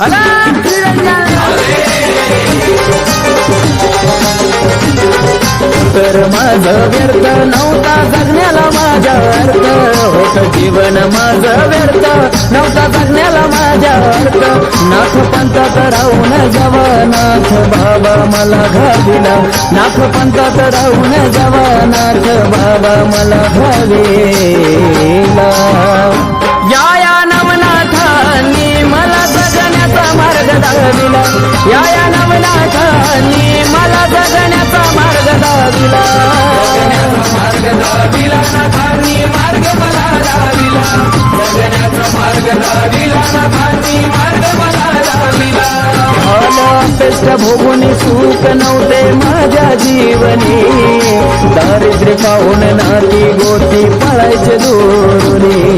अलग तर माझं व्यर्थ नव्हता जगण्याला माझा अर्थ. होत जीवन माझं व्यर्थ नव्हता जगण्याला माझा अर्थ. नाथ पंत राहून जावा नाथ बाबा मला घाविला नाथ पंत राहून जावा नाथ बाबा मला घाविला या या नवनाथांनी मला जगण्याचा मार्ग दाविला. मार्ग दाविला. नाथांनी मार्ग मला दाविला. जगण्याचा मार्ग दाविला. नाथांनी मार्ग मला दाविला. अपेष्ट भोगुनी सुख नव्हते माझ्या जीवनी दारिद्र्य पाहून नाती गोती पळायचे दोरुनी